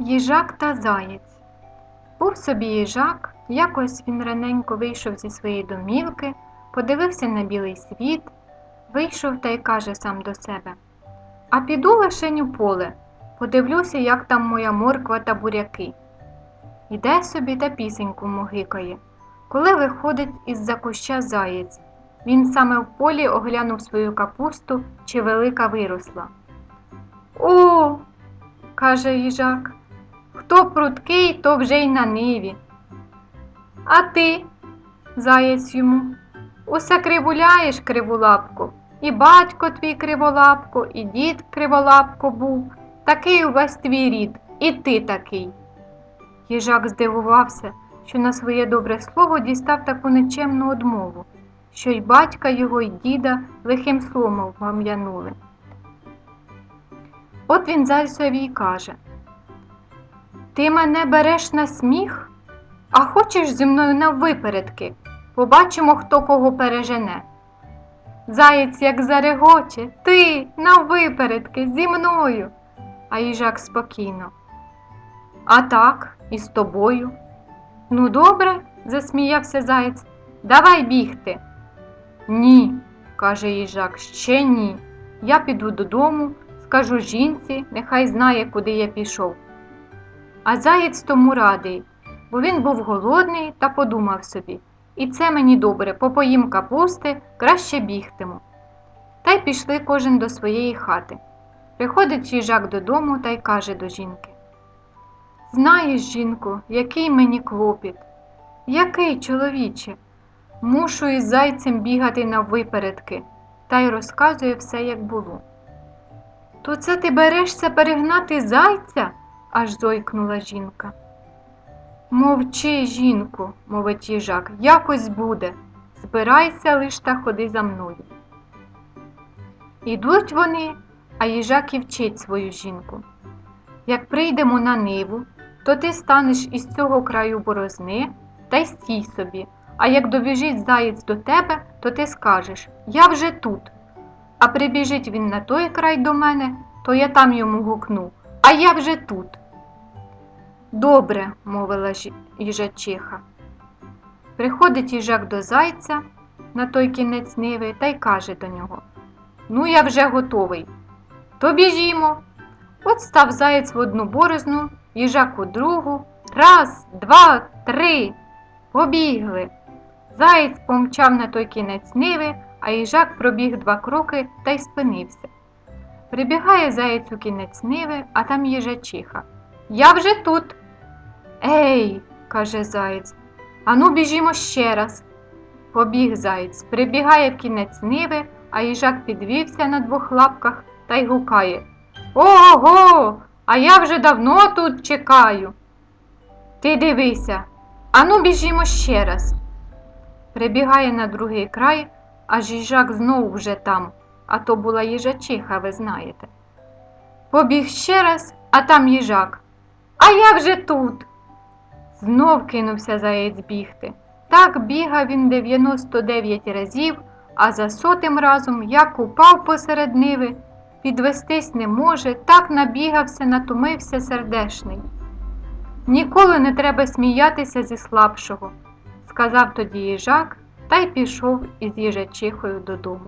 Їжак та заєць. Був собі їжак, якось він раненько вийшов зі своєї домівки, подивився на білий світ, вийшов та й каже сам до себе А піду лишень у поле, подивлюся, як там моя морква та буряки. Іде собі та пісеньку могикає. Коли виходить із-за куща заєць, він саме в полі оглянув свою капусту, чи велика виросла. О, каже їжак, хто пруткий, то вже й на ниві. А ти, заєць йому, усе кривуляєш кривулапку. І батько твій криволапко, і дід криволапко був, такий увесь твій рід, і ти такий. Їжак здивувався, що на своє добре слово дістав таку нечемну одмову, що й батька його, й діда лихим словом гам'янули. От він зайцеві й каже Ти мене береш на сміх, а хочеш зі мною на випередки. Побачимо, хто кого пережене. Заєць як зарегоче, ти на випередки зі мною. А їжак спокійно. А так, і з тобою. Ну, добре, засміявся заєць. Давай бігти. Ні, каже їжак, ще ні. Я піду додому, скажу жінці, нехай знає, куди я пішов. А заєць тому радий, бо він був голодний та подумав собі і це мені добре, попоїм капусти, краще бігтиму. Та й пішли кожен до своєї хати. Приходить їжак додому та й каже до жінки Знаєш, жінко, який мені клопіт? Який, чоловіче? Мушу із зайцем бігати на випередки, та й розказує все, як було. То це ти берешся перегнати зайця? Аж зойкнула жінка. Мовчи, жінку, мовить їжак, якось буде. Збирайся лиш та ходи за мною. Ідуть вони, а їжак і вчить свою жінку. Як прийдемо на ниву, то ти станеш із цього краю борозни та й стій собі, а як добіжить заєць до тебе, то ти скажеш Я вже тут. А прибіжить він на той край до мене, то я там йому гукну, а я вже тут. Добре, мовила їжачиха. Приходить їжак до зайця на той кінець ниви та й каже до нього Ну, я вже готовий. То біжімо. От став заєць в одну борозну, їжак у другу. Раз, два, три. Побігли. Заєць помчав на той кінець ниви, а їжак пробіг два кроки та й спинився. Прибігає заєць у кінець ниви, а там їжачиха. Я вже тут. Ей, каже заєць, ану біжімо ще раз. Побіг заєць, прибігає в кінець ниви, а їжак підвівся на двох лапках та й гукає Ого, а я вже давно тут чекаю. Ти дивися, ану біжімо ще раз. Прибігає на другий край, аж їжак знову вже там, а то була їжачиха, ви знаєте. Побіг ще раз, а там їжак. А я вже тут. Знов кинувся заєць бігти. Так бігав він 99 разів, а за сотим разом як упав посеред ниви, підвестись не може, так набігався, натомився сердешний. Ніколи не треба сміятися зі слабшого, сказав тоді їжак та й пішов із їжачихою додому.